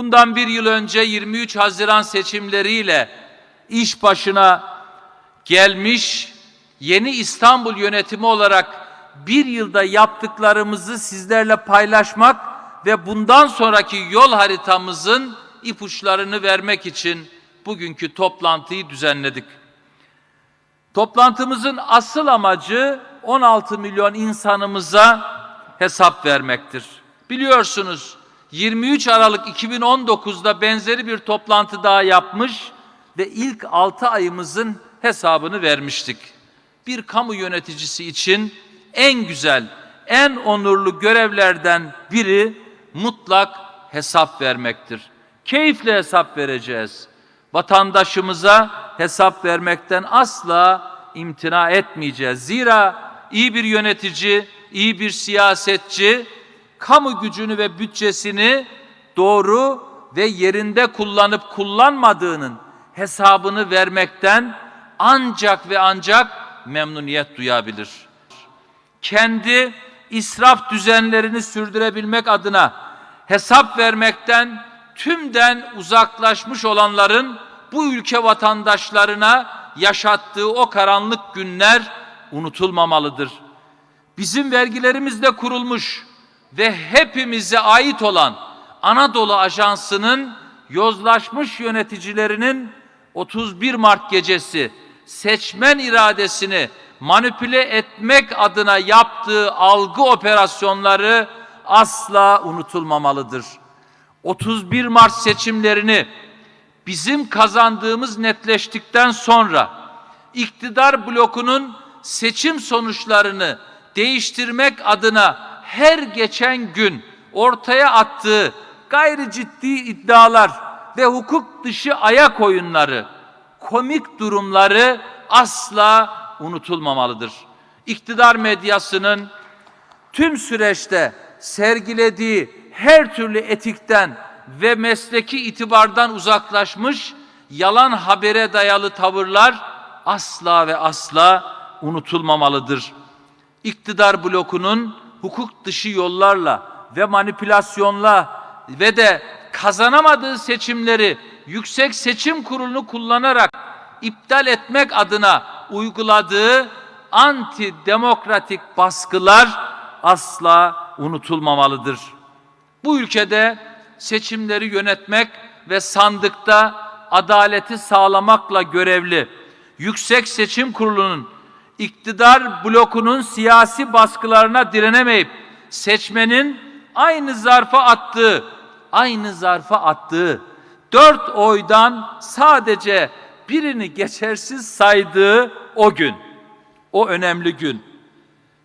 Bundan bir yıl önce 23 Haziran seçimleriyle iş başına gelmiş yeni İstanbul yönetimi olarak bir yılda yaptıklarımızı sizlerle paylaşmak ve bundan sonraki yol haritamızın ipuçlarını vermek için bugünkü toplantıyı düzenledik. Toplantımızın asıl amacı 16 milyon insanımıza hesap vermektir. Biliyorsunuz 23 Aralık 2019'da benzeri bir toplantı daha yapmış ve ilk 6 ayımızın hesabını vermiştik. Bir kamu yöneticisi için en güzel, en onurlu görevlerden biri mutlak hesap vermektir. Keyifle hesap vereceğiz. Vatandaşımıza hesap vermekten asla imtina etmeyeceğiz. Zira iyi bir yönetici, iyi bir siyasetçi kamu gücünü ve bütçesini doğru ve yerinde kullanıp kullanmadığının hesabını vermekten ancak ve ancak memnuniyet duyabilir. Kendi israf düzenlerini sürdürebilmek adına hesap vermekten tümden uzaklaşmış olanların bu ülke vatandaşlarına yaşattığı o karanlık günler unutulmamalıdır. Bizim vergilerimizle kurulmuş ve hepimize ait olan Anadolu Ajansı'nın yozlaşmış yöneticilerinin 31 Mart gecesi seçmen iradesini manipüle etmek adına yaptığı algı operasyonları asla unutulmamalıdır. 31 Mart seçimlerini bizim kazandığımız netleştikten sonra iktidar blokunun seçim sonuçlarını değiştirmek adına her geçen gün ortaya attığı gayri ciddi iddialar ve hukuk dışı ayak oyunları, komik durumları asla unutulmamalıdır. İktidar medyasının tüm süreçte sergilediği her türlü etikten ve mesleki itibardan uzaklaşmış yalan habere dayalı tavırlar asla ve asla unutulmamalıdır. İktidar blokunun hukuk dışı yollarla ve manipülasyonla ve de kazanamadığı seçimleri Yüksek Seçim Kurulu'nu kullanarak iptal etmek adına uyguladığı anti demokratik baskılar asla unutulmamalıdır. Bu ülkede seçimleri yönetmek ve sandıkta adaleti sağlamakla görevli Yüksek Seçim Kurulu'nun iktidar blokunun siyasi baskılarına direnemeyip seçmenin aynı zarfa attığı, aynı zarfa attığı dört oydan sadece birini geçersiz saydığı o gün, o önemli gün.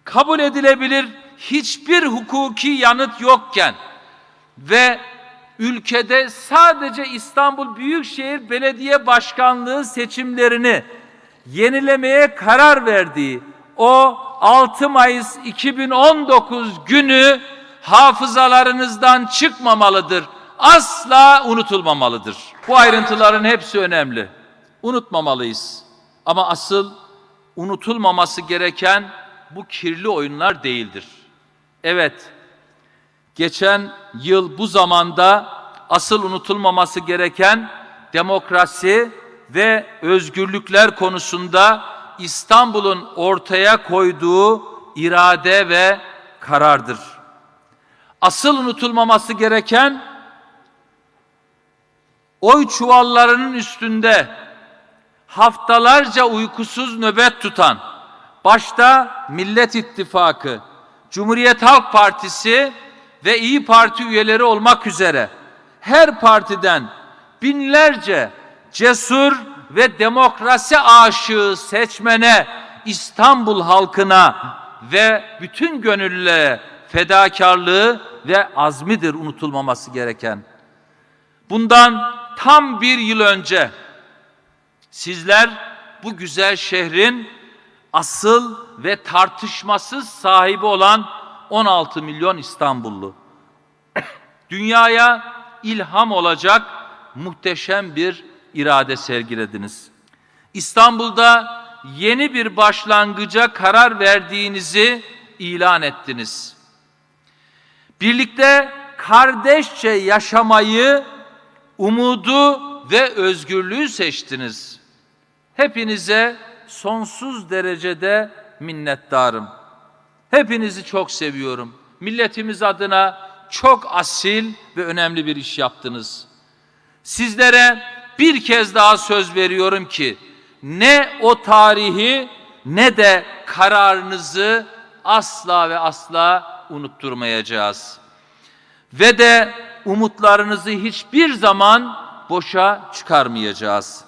Kabul edilebilir hiçbir hukuki yanıt yokken ve ülkede sadece İstanbul Büyükşehir Belediye Başkanlığı seçimlerini yenilemeye karar verdiği o 6 Mayıs 2019 günü hafızalarınızdan çıkmamalıdır. Asla unutulmamalıdır. Bu ayrıntıların hepsi önemli. Unutmamalıyız. Ama asıl unutulmaması gereken bu kirli oyunlar değildir. Evet, geçen yıl bu zamanda asıl unutulmaması gereken demokrasi ve özgürlükler konusunda İstanbul'un ortaya koyduğu irade ve karardır. Asıl unutulmaması gereken oy çuvallarının üstünde haftalarca uykusuz nöbet tutan başta Millet İttifakı, Cumhuriyet Halk Partisi ve İyi Parti üyeleri olmak üzere her partiden binlerce cesur ve demokrasi aşığı seçmene, İstanbul halkına ve bütün gönüllülere fedakarlığı ve azmidir unutulmaması gereken. Bundan tam bir yıl önce sizler bu güzel şehrin asıl ve tartışmasız sahibi olan 16 milyon İstanbullu. Dünyaya ilham olacak muhteşem bir irade sergilediniz. İstanbul'da yeni bir başlangıca karar verdiğinizi ilan ettiniz. Birlikte kardeşçe yaşamayı umudu ve özgürlüğü seçtiniz. Hepinize sonsuz derecede minnettarım. Hepinizi çok seviyorum. Milletimiz adına çok asil ve önemli bir iş yaptınız. Sizlere bir kez daha söz veriyorum ki ne o tarihi ne de kararınızı asla ve asla unutturmayacağız. Ve de umutlarınızı hiçbir zaman boşa çıkarmayacağız.